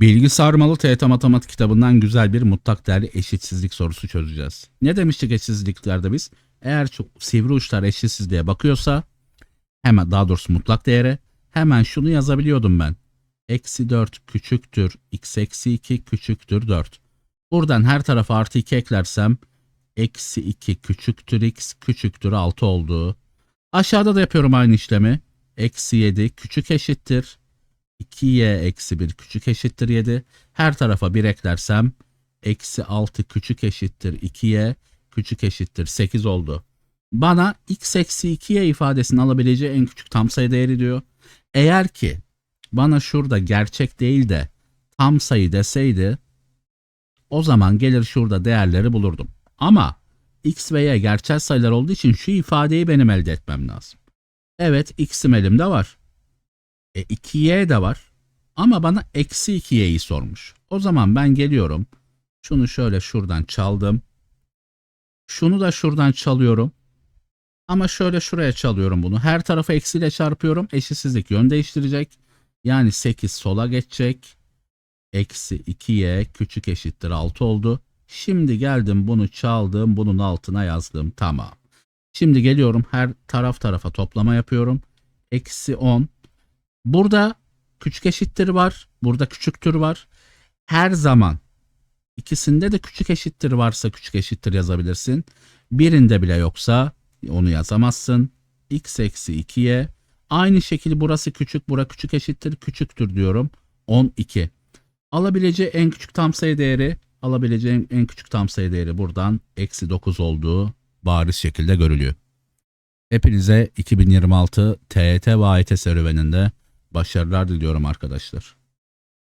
Bilgi sarmalı TYT Matematik kitabından güzel bir mutlak değerli eşitsizlik sorusu çözeceğiz. Ne demiştik eşitsizliklerde biz? Eğer çok sivri uçlar eşitsizliğe bakıyorsa hemen daha doğrusu mutlak değere hemen şunu yazabiliyordum ben. Eksi 4 küçüktür x eksi 2 küçüktür 4. Buradan her tarafa artı 2 eklersem eksi 2 küçüktür x küçüktür 6 oldu. Aşağıda da yapıyorum aynı işlemi. Eksi 7 küçük eşittir 2y eksi 1 küçük eşittir 7. Her tarafa 1 eklersem eksi 6 küçük eşittir 2y küçük eşittir 8 oldu. Bana x eksi 2y ifadesini alabileceği en küçük tam sayı değeri diyor. Eğer ki bana şurada gerçek değil de tam sayı deseydi o zaman gelir şurada değerleri bulurdum. Ama x ve y gerçel sayılar olduğu için şu ifadeyi benim elde etmem lazım. Evet x'im elimde var. E 2y de var. Ama bana eksi 2y'yi sormuş. O zaman ben geliyorum. Şunu şöyle şuradan çaldım. Şunu da şuradan çalıyorum. Ama şöyle şuraya çalıyorum bunu. Her tarafı eksiyle çarpıyorum. Eşitsizlik yön değiştirecek. Yani 8 sola geçecek. Eksi 2y küçük eşittir 6 oldu. Şimdi geldim bunu çaldım. Bunun altına yazdım. Tamam. Şimdi geliyorum her taraf tarafa toplama yapıyorum. Eksi 10 Burada küçük eşittir var. Burada küçüktür var. Her zaman ikisinde de küçük eşittir varsa küçük eşittir yazabilirsin. Birinde bile yoksa onu yazamazsın. x eksi 2y. Aynı şekilde burası küçük, bura küçük eşittir, küçüktür diyorum. 12. Alabileceği en küçük tam sayı değeri, alabileceği en küçük tam sayı değeri buradan eksi 9 olduğu bariz şekilde görülüyor. Hepinize 2026 TET ve AYT serüveninde başarılar diliyorum arkadaşlar.